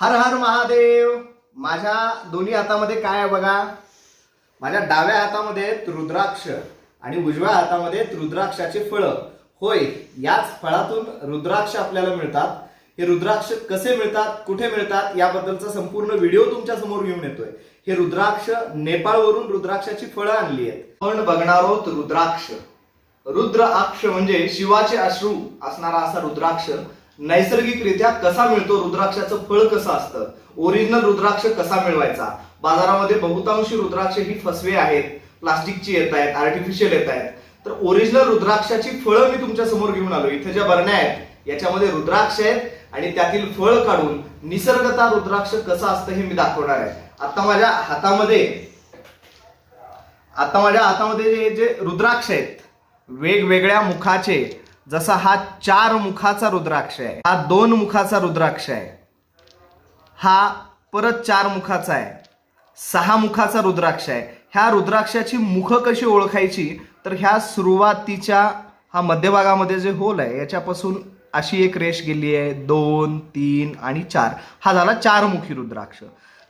हर हर महादेव. माझ्या दोन्ही हातामध्ये काय आहे बघा? माझ्या डाव्या हातामध्ये आहेत रुद्राक्ष आणि उजव्या हातामध्ये रुद्राक्षाचे फळं. होय याच फळातून रुद्राक्ष आपल्याला मिळतात. हे रुद्राक्ष कसे मिळतात कुठे मिळतात याबद्दलचा संपूर्ण व्हिडिओ तुमच्यासमोर घेऊन येतोय. हे रुद्राक्ष नेपाळवरून रुद्राक्षाची फळं आणली आहेत. पण बघणार आहोत रुद्राक्ष. रुद्र अक्ष म्हणजे शिवाचे अश्रू असणारा असा रुद्राक्ष. नैसर्गिकरित्या कसा मिळतो रुद्राक्षाचं फळ कसं असतं? ओरिजिनल रुद्राक्ष कसा मिळवायचा? बाजारामध्ये बहुतांशी रुद्राक्ष ही फसवे आहेत प्लास्टिकची येत आहेत आर्टिफिशियल येत आहेत. तर ओरिजिनल रुद्राक्षाची फळं मी तुमच्यासमोर घेऊन आलो. इथे ज्या बरण्या आहेत याच्यामध्ये रुद्राक्ष आहेत आणि त्यातील फळ काढून निसर्गता रुद्राक्ष कसं असतं हे मी दाखवणार आहे. आता माझ्या हातामध्ये आता माझ्या हातामध्ये जे जे रुद्राक्ष आहेत वेगवेगळ्या मुखाचे जसा हा चार मुखाचा रुद्राक्ष आहे हा दोन मुखाचा रुद्राक्ष आहे हा परत चार मुखाचा आहे सहा मुखाचा रुद्राक्ष आहे. ह्या रुद्राक्षाची मुख कशी ओळखायची? तर ह्या सुरुवातीच्या हा मध्यभागामध्ये जे होल आहे याच्यापासून अशी एक रेष गेली आहे दोन तीन आणि चार. हा झाला चार मुखी रुद्राक्ष.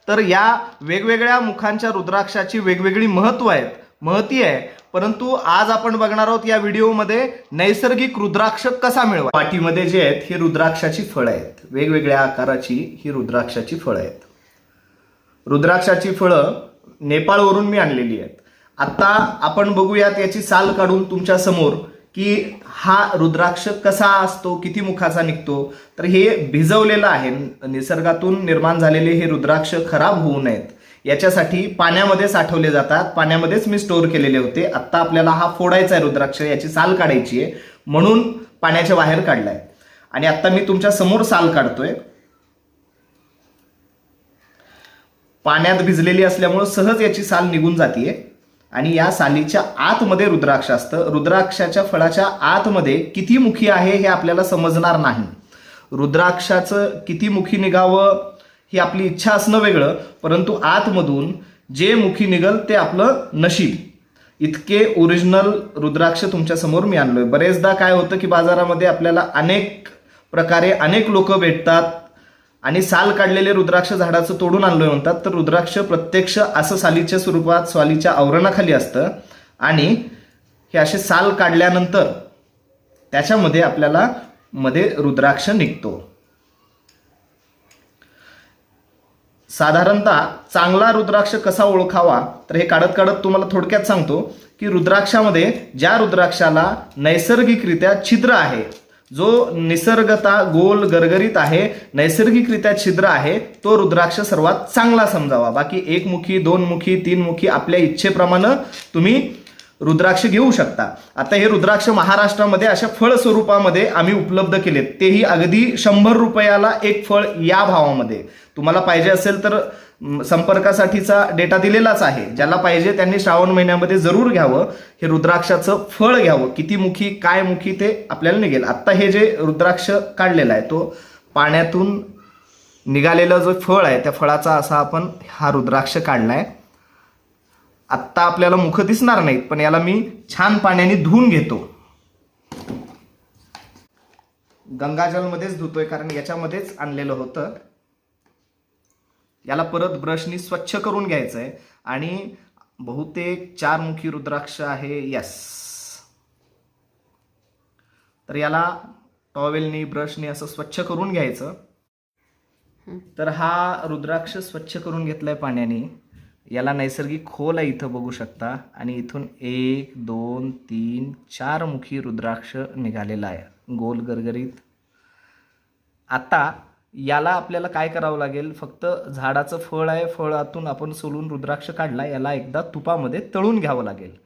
तर या वेगवेगळ्या मुखांच्या रुद्राक्षाची वेगवेगळी महत्त्व आहेत. महती आहे. परंतु आज आपण बघणार आहोत या व्हिडिओमध्ये नैसर्गिक रुद्राक्ष कसा मिळवा पाठीमध्ये जे आहेत हे रुद्राक्षाची फळं आहेत. वेगवेगळ्या आकाराची ही रुद्राक्षाची फळं आहेत. रुद्राक्षाची फळं नेपाळवरून मी आणलेली आहेत. आता आपण बघूयात याची साल काढून तुमच्यासमोर की हा रुद्राक्ष कसा असतो किती मुखाचा निघतो. तर हे भिजवलेलं आहे. निसर्गातून निर्माण झालेले हे रुद्राक्ष खराब होऊ नयेत. याच्यासाठी पाण्यामध्ये साठवले जातात. पाण्यामध्येच मी स्टोअर केलेले होते. आत्ता आपल्याला हा फोडायचा आहे रुद्राक्ष याची साल काढायची आहे. म्हणून पाण्याच्या बाहेर काढलाय. आणि आता मी तुमच्यासमोर साल काढतोय. पाण्यात भिजलेली असल्यामुळं सहज याची साल निघून जातीये. आणि या सालीच्या आतमध्ये रुद्राक्ष असतं. रुद्राक्षाच्या फळाच्या आतमध्ये किती मुखी आहे हे आपल्याला समजणार नाही. रुद्राक्षाचं किती मुखी निघावं? ही आपली इच्छा असणं वेगळं परंतु आतमधून जे मुखी निघल ते आपलं नशीब. इतके ओरिजिनल रुद्राक्ष तुमच्यासमोर मी आणलोय. बरेचदा काय होतं की बाजारामध्ये आपल्याला अनेक प्रकारे अनेक लोक भेटतात आणि साल काढलेले रुद्राक्ष झाडाचं तोडून आणलोय म्हणतात. तर रुद्राक्ष प्रत्यक्ष असं सालीच्या स्वरूपात सालीच्या आवरणाखाली असतं. आणि हे असे साल काढल्यानंतर त्याच्यामध्ये आपल्याला मध्ये रुद्राक्ष निघतो. साधारणतः चांगला रुद्राक्ष कसा ओळखावा? तर हे काढत काढत तुम्हाला थोडक्यात सांगतो की रुद्राक्षामध्ये ज्या रुद्राक्षाला नैसर्गिकरित्या छिद्र आहे जो निसर्गता गोल गरगरीत आहे नैसर्गिकरित्या छिद्र आहे तो रुद्राक्ष सर्वात चांगला समजावा. बाकी एकमुखी दोनमुखी दोन मुखी तीन मुखी आपल्या इच्छेप्रमाणे तुम्ही रुद्राक्ष घेऊ शकता. आता हे रुद्राक्ष महाराष्ट्रामध्ये अशा फळ स्वरूपामध्ये आम्ही उपलब्ध केलेत. तेही अगदी शंभर रुपयाला एक फळ या भावामध्ये. तुम्हाला पाहिजे असेल तर संपर्कासाठीचा डेटा दिलेलाच आहे. ज्याला पाहिजे त्यांनी श्रावण महिन्यामध्ये जरूर घ्यावं. हे रुद्राक्षाचं फळ घ्यावं. किती मुखी काय मुखी ते आपल्याला निघेल. आत्ता हे जे रुद्राक्ष काढलेला आहे तो पाण्यातून निघालेलं जो फळ आहे त्या फळाचा असा आपण हा रुद्राक्ष काढला आहे आत्ता आपल्याला मुख दिसणार नाहीत पण याला मी छान पाण्याने धुवून घेतो. गंगाजलमध्येच धुतोय कारण याच्यामध्येच आणलेलं होतं. याला परत ब्रशनी स्वच्छ करून घ्यायचं आहे आणि बहुतेक चारमुखी रुद्राक्ष आहे यस. तर याला टॉवेलनी ब्रशनी असं स्वच्छ करून घ्यायचं. तर हा रुद्राक्ष स्वच्छ करून घेतलाय पाण्याने. याला नैसर्गिक खोल आहे इथं बघू शकता. आणि इथून एक दोन तीन चार मुखी रुद्राक्ष निघालेला आहे. गोल गरगरीत. आता याला आपल्याला काय करावं लागेल? फक्त झाडाचं फळ आहे फळातून आपण सोलून रुद्राक्ष काढला याला एकदा तुपामध्ये तळून घ्यावं लागेल.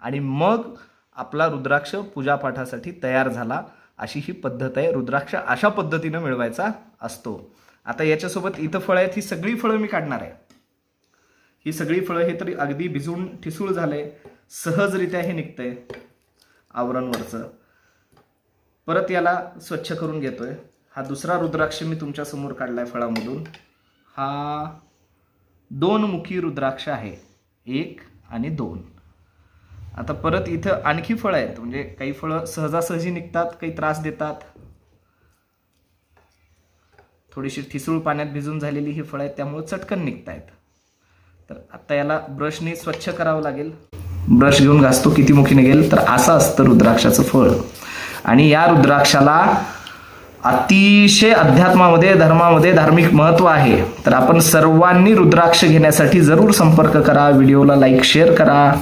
आणि मग आपला रुद्राक्ष पूजापाठासाठी तयार झाला. अशी ही पद्धत आहे. रुद्राक्ष अशा पद्धतीनं मिळवायचा असतो. आता याच्यासोबत इथं फळं आहेत ही सगळी फळं मी काढणार आहे. ही सगळी फळं हे तरी अगदी भिजून ठिसूळ झालंय सहजरित्या हे निघतंय आवरणवरचं. परत याला स्वच्छ करून घेतोय. हा दुसरा रुद्राक्ष मी तुमच्यासमोर काढलाय फळामधून. हा दोन मुखी रुद्राक्ष आहे. एक आणि दोन. आता परत इथं आणखी फळं आहेत. म्हणजे काही फळं सहजासहजी निघतात काही त्रास देतात. थोडीशी ठिसूळ पाण्यात भिजून झालेली ही फळं आहेत त्यामुळे चटकन निघतायत. तर आता याला ब्रशने स्वच्छ करावं लागेल. ब्रश घेऊन घासतो किती मुखी निघेल तर असं असतं रुद्राक्षाचं फळ. आणि या रुद्राक्षाला अतिशय अध्यात्मामध्ये धर्मामध्ये धार्मिक महत्त्व आहे. तर आपण सर्वांनी रुद्राक्ष घेण्यासाठी जरूर संपर्क करा व्हिडिओला लाईक शेअर करा.